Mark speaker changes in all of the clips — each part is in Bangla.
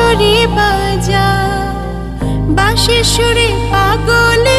Speaker 1: বাঁশরি বাজা বাঁশের সুরে পাগলে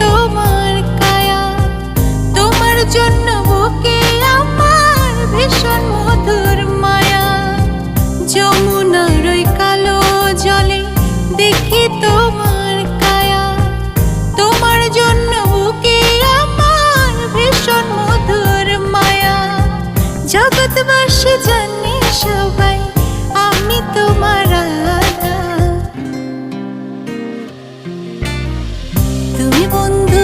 Speaker 1: তোমার কায়া। তোমার জন্য ভীষণ মধুর মায়া। কালো তোমার